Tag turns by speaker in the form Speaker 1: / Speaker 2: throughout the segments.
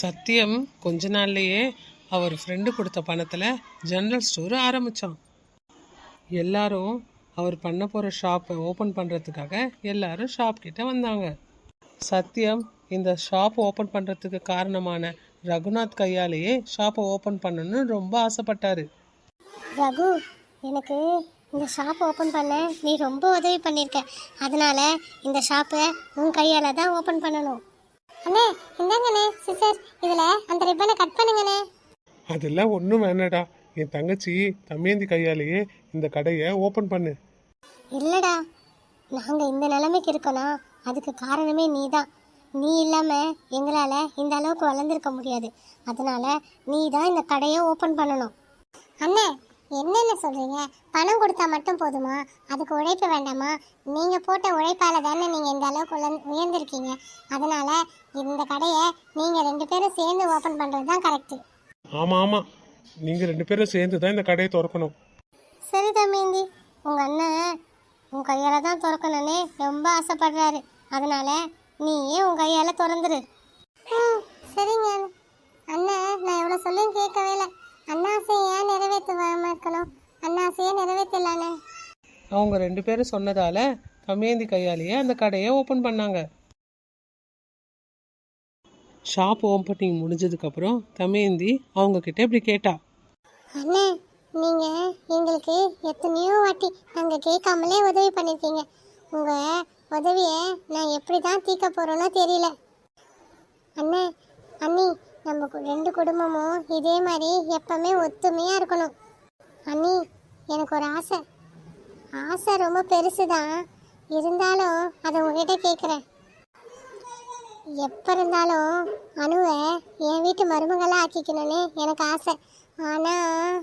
Speaker 1: சத்தியம் கொஞ்ச நாள்லயே அவர் ஃப்ரெண்டு கொடுத்த பணத்தில் ஜெனரல் ஸ்டோர் ஆரம்பித்தான் எல்லாரும் அவர் பண்ண போகிற ஷாப்பை ஓப்பன் பண்ணுறதுக்காக எல்லாரும் ஷாப் கிட்ட வந்தாங்க. சத்தியம் இந்த ஷாப் ஓப்பன் பண்ணுறதுக்கு காரணமான ரகுநாத் கையாலேயே ஷாப்பை ஓப்பன் பண்ணணும்னு ரொம்ப ஆசைப்பட்டாரு.
Speaker 2: ரகு எனக்கு இந்த ஷாப் ஓப்பன் பண்ண. நீ ரொம்ப உதவி பண்ணியிருக்க அதனால இந்த ஷாப்பை உன் கையால் தான் ஓப்பன் பண்ணணும். அண்ணே இந்தாங்கண்ணே சிஸ்டர் இதில் அந்த ரிப்பனை கட் பண்ணுங்கண்ணே.
Speaker 3: அதெல்லாம் ஒன்றும் வேணாடா. என் தங்கச்சி தம்பியந்தி கையாலேயே இந்த கடையை ஓப்பன் பண்ணு.
Speaker 2: இல்லைடா. நாங்கள் இந்த நிலைமைக்கு இருக்கோனா அதுக்கு காரணமே நீ தான் நீ இல்லாமல் எங்களால் இந்த அளவுக்கு வளர்ந்துருக்க முடியாது. அதனால நீ தான் இந்த கடையை ஓப்பன் பண்ணணும். அண்ணே என்னென்ன சொல்கிறீங்க பணம் கொடுத்தா மட்டும் போதுமா? அதுக்கு உழைப்பு வேண்டாமா? நீங்கள் போட்ட உழைப்பால் தானே நீங்கள் இந்த அளவுக்கு உயர்ந்து- உயர்ந்திருக்கீங்க. அதனால இந்த கடையை நீங்கள் ரெண்டு பேரும் சேர்ந்து ஓப்பன் பண்ணுறது தான் கரெக்டு
Speaker 3: ஆமாம் ஆமாம் நீங்கள் ரெண்டு பேரும் சேர்ந்து தான் இந்த கடையை திறக்கணும்.
Speaker 2: சரி தம்பிந்தி உங்கள் அண்ணன் உன் கையால் தான் திறக்கணும்னு ரொம்ப ஆசைப்படுறாரு. அதனால நீயே உன் கையால் திறந்துரு. சரிங்க நிறைவேற்றலானே
Speaker 1: அவங்க ரெண்டு பேரும் சொன்னதால தமேந்தி கையாலேயே அந்த கடையை ஓப்பன் பண்ணாங்க. ஷாப் ஓப்பனிங் முடிஞ்சதுக்கப்புறம் தமேந்தி அவங்க கிட்ட இப்படி கேட்டா.
Speaker 2: அண்ணே நீங்கள் எங்களுக்கு எத்தனையோ வாட்டி நாங்கள் கேட்காமலே உதவி பண்ணியிருக்கீங்க உங்கள் உதவியை நான் எப்படி தான் தீர்க்க போகிறோன்னோ தெரியல. அண்ணே அண்ணி நம்ம ரெண்டு குடும்பமும் இதே மாதிரி எப்பவுமே ஒத்துமையாக இருக்கணும். அண்ணி எனக்கு ஒரு ஆசை. ஆசை ரொம்ப பெருசு தான் இருந்தாலும் அதை உங்ககிட்ட கேட்குறேன் எப்போ இருந்தாலும் அணுவை என் வீட்டு மருமகளாக ஆக்கிக்கணும்னு எனக்கு ஆசை. ஆனால்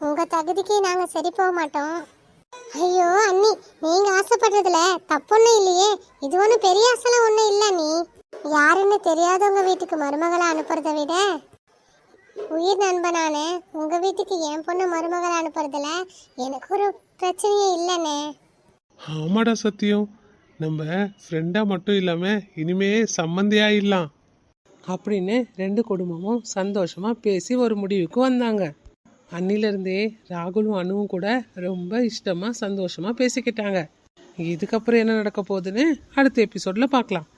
Speaker 2: உங்கள் தகுதிக்கு நாங்கள் சரி போக மாட்டோம். ஐயோ அண்ணி நீங்கள் ஆசைப்படுறதுல தப்பொன்னும் இல்லையே. இது ஒன்றும் பெரிய ஆசைலாம் ஒன்றும் இல்லை நீ யாருன்னு தெரியாதவங்க வீட்டுக்கு மருமகளை அனுப்புறதை விட உயிர் நண்பனானே உங்கள் வீட்டுக்கு என் பொண்ணு மருமகளை அனுப்புறதுல எனக்கு ஒரு பிரச்சனையே இல்லைண்ணே
Speaker 3: ஆமாடா சத்தியம் நம்ம ஃப்ரெண்டாக மட்டும் இல்லாமல் இனிமே சம்மந்தியாயிடலாம்
Speaker 1: அப்படின்னு ரெண்டு குடும்பமும் சந்தோஷமா பேசி ஒரு முடிவுக்கு வந்தாங்க. அன்னிலிருந்தே ராகுலும் அணுவும் கூட ரொம்ப இஷ்டமா சந்தோஷமா பேசிக்கிட்டாங்க. இதுக்கப்புறம் என்ன நடக்க போகுதுன்னு அடுத்த எபிசோட்ல பார்க்கலாம்.